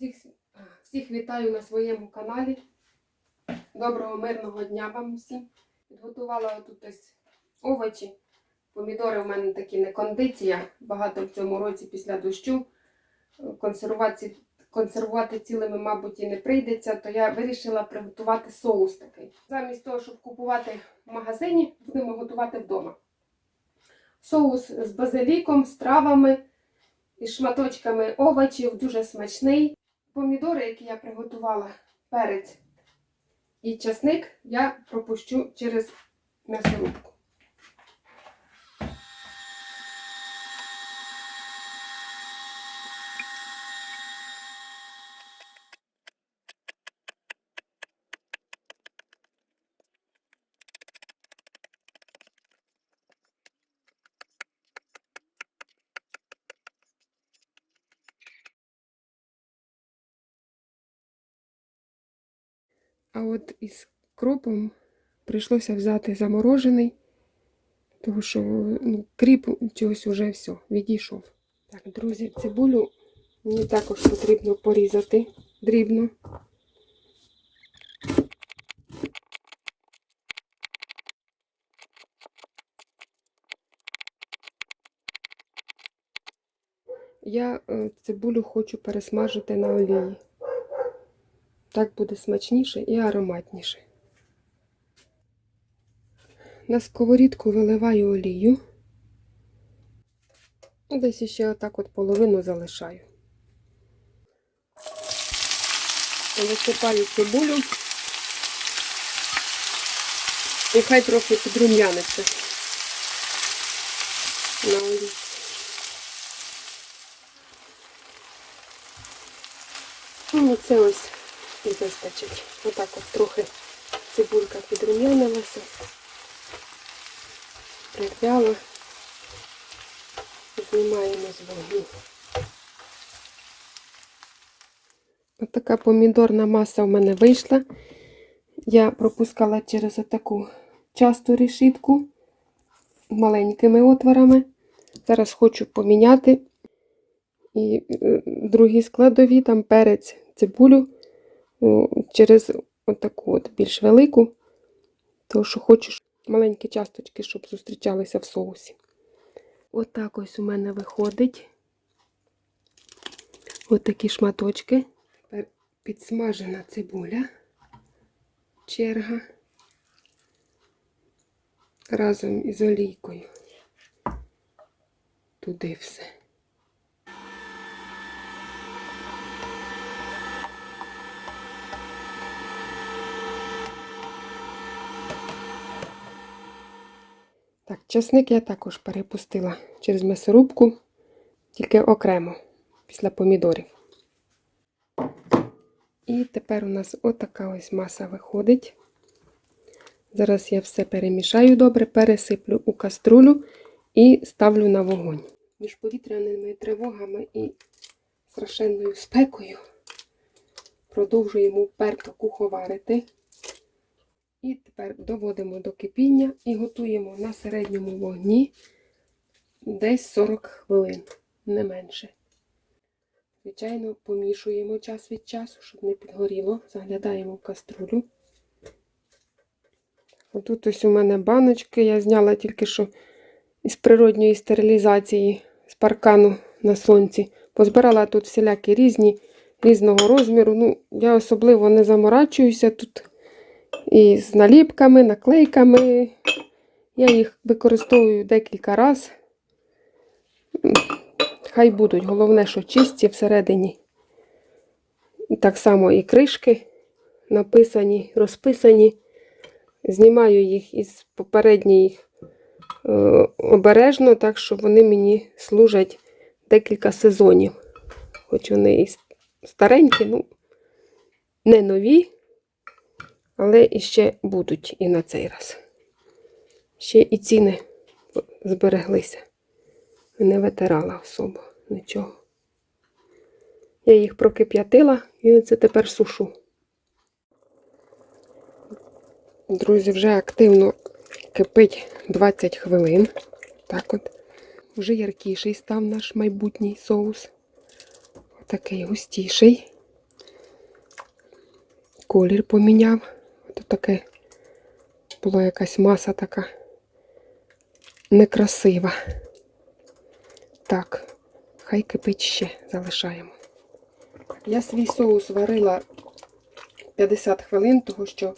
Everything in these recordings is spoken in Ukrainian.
Всіх, всіх вітаю на своєму каналі. Доброго мирного дня вам всім. Підготувала тут ось овочі. Помідори в мене такі не кондиція. Багато в цьому році після дощу. Консервувати, консервувати цілими, мабуть, і не прийдеться, то я вирішила приготувати соус такий. Замість того, щоб купувати в магазині, будемо готувати вдома. Соус з базиліком, з травами із шматочками овочів, дуже смачний. Помідори, які я приготувала, перець і часник, я пропущу через м'ясорубку. А от із кропом прийшлося взяти заморожений, тому що ну, кріп чогось вже все, відійшов. Так, друзі, цибулю мені також потрібно порізати дрібно. Я е, цибулю хочу пересмажити на олії. Так буде смачніше і ароматніше. На сковорідку виливаю олію. Десь ще отак от половину залишаю. Висипаю цибулю. І хай трохи підрум'яниться на олії. Ну, це ось і вистачить. Отак от трохи цибулька підрум'янилася, прив'яла, знімаємо з вогню. Ось така помідорна маса в мене вийшла. Я пропускала через отаку часту решітку маленькими отворами. Зараз хочу поміняти. І е, другі складові, там перець, цибулю через отаку от більш велику, тому що хочу маленькі часточки, щоб зустрічалися в соусі. Отак ось у мене виходить. От такі шматочки. Тепер підсмажена цибуля, черга разом із олійкою. Туди все. Так, часник я також перепустила через м'ясорубку, тільки окремо, після помідорів. І тепер у нас отака ось маса виходить. Зараз я все перемішаю добре, пересиплю у каструлю і ставлю на вогонь. Між повітряними тривогами і страшенною спекою продовжуємо вперто куховарити. І тепер доводимо до кипіння і готуємо на середньому вогні десь 40 хвилин, не менше. Звичайно, помішуємо час від часу, щоб не підгоріло. Заглядаємо в каструлю. Отут ось у мене баночки. Я зняла тільки що із природньої стерилізації з паркану на сонці. Позбирала тут всілякі різні, різного розміру. Ну, я особливо не заморачуюся тут. І з наліпками, наклейками. Я їх використовую декілька разів. Хай будуть. Головне, що чисті всередині. Так само і кришки написані, розписані. Знімаю їх із попередніх е, обережно, так що вони мені служать декілька сезонів. Хоч вони і старенькі, ну, не нові. Але іще будуть і на цей раз. Ще і ціни збереглися. Не витирала особо нічого. Я їх прокип'ятила і це тепер сушу. Друзі, вже активно кипить 20 хвилин. Так от. Вже яркіший став наш майбутній соус. Отакий густіший. колір поміняв. Тут таке була якась маса така некрасива. Так, хай кипить ще залишаємо. Я свій соус варила 50 хвилин, тому що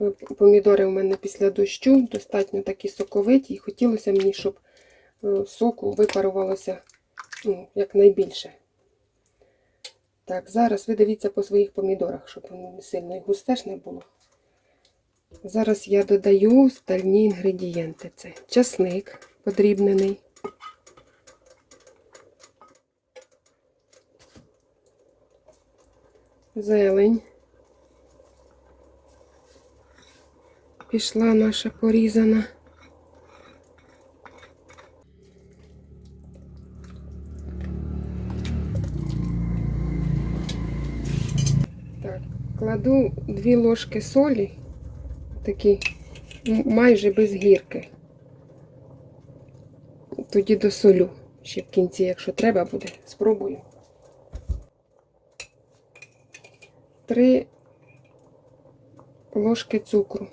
е, помідори у мене після дощу достатньо такі соковиті, і хотілося мені, щоб е, соку випарувалося ну, якнайбільше. Так, зараз ви дивіться по своїх помідорах, щоб воно не сильно і густе ж не було. Зараз я додаю стальні інгредієнти. Це часник подрібнений. Зелень. Пішла наша порізана. Так, кладу дві ложки солі, такі майже без гірки. Тоді досолю. Ще в кінці, якщо треба буде, спробую. Три ложки цукру.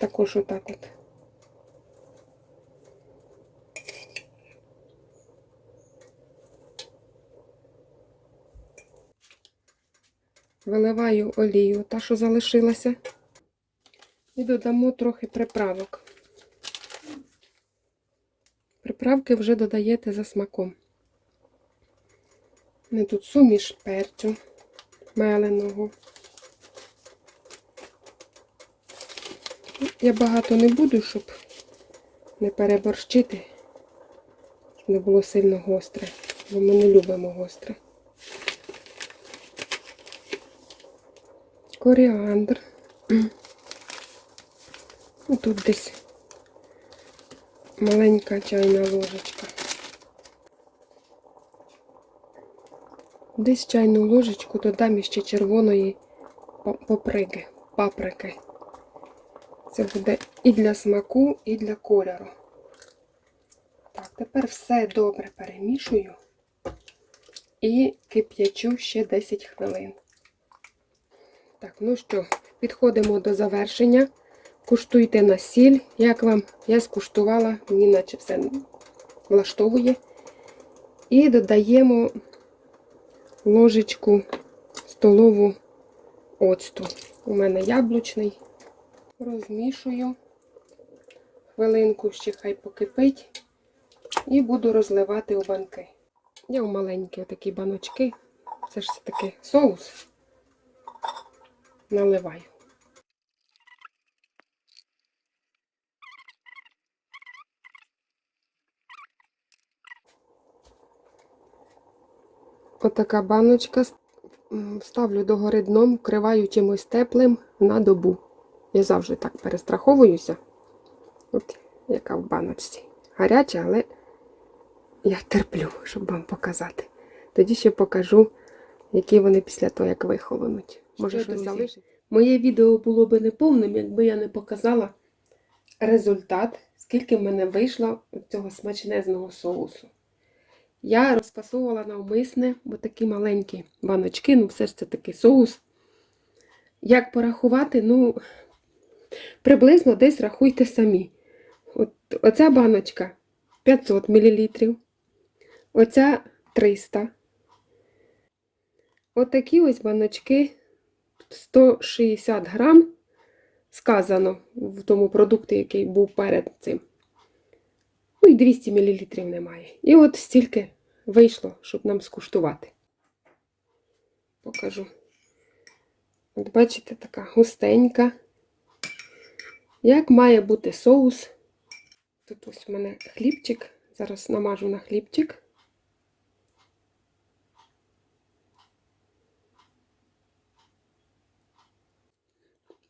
Також отак от. Виливаю олію, та, що залишилася. І додамо трохи приправок. Приправки вже додаєте за смаком. Мене тут суміш перцю меленого. Я багато не буду, щоб не переборщити, щоб не було сильно гостре, бо ми не любимо гостре. Коріандр. Ну, Тут десь маленька чайна ложечка. Десь чайну ложечку додам ще червоної паприки. паприки. Це буде і для смаку, і для кольору. Так, тепер все добре перемішую і кип'ячу ще 10 хвилин. Так, ну що, підходимо до завершення. Куштуйте на сіль. Як вам? Я скуштувала, мені наче все влаштовує. І додаємо ложечку столову оцту. У мене яблучний. Розмішую. Хвилинку ще хай покипить. І буду розливати у банки. Я в маленькі такі баночки. Це ж все-таки соус. Наливаю. Отака баночка. Ставлю догори дном, вкриваю чимось теплим на добу. Я завжди так перестраховуюся. От яка в баночці. Гаряча, але я терплю, щоб вам показати. Тоді ще покажу, які вони після того, як вихолонуть. Може, Що, щось залишить. Моє відео було би неповним, якби я не показала. результат, скільки в мене вийшло цього смачнезного соусу. Я розфасовувала навмисне, бо такі маленькі баночки, ну все ж це такий соус. Як порахувати, ну, приблизно десь рахуйте самі. От, оця баночка 500 мл, оця 300. Отакі ось баночки 160 грам сказано в тому продукті, який був перед цим. Ну і 200 мл немає. І от стільки вийшло, щоб нам скуштувати. Покажу. От бачите, така густенька. Як має бути соус? Тут ось у мене хлібчик. Зараз намажу на хлібчик.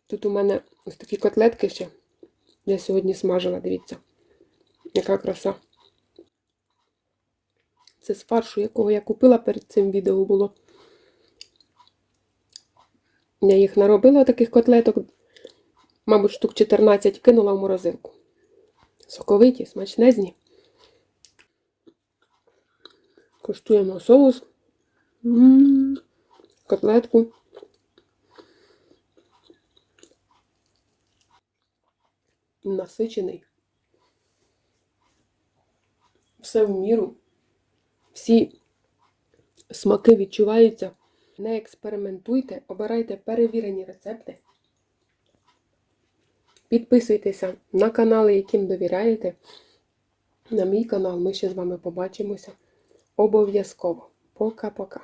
Тут у мене ось такі котлетки ще. Я сьогодні смажила, дивіться. Яка краса. Це з фаршу, якого я купила перед цим відео було. Я їх наробила таких котлеток, мабуть, штук 14 кинула в морозилку. Соковиті, смачнезні. Коштуємо соус. М -м -м. Котлетку. Насичений. Все в міру. Всі смаки відчуваються. Не експериментуйте, обирайте перевірені рецепти. Підписуйтеся на канали, яким довіряєте. На мій канал ми ще з вами побачимося. Обов'язково. Пока-пока.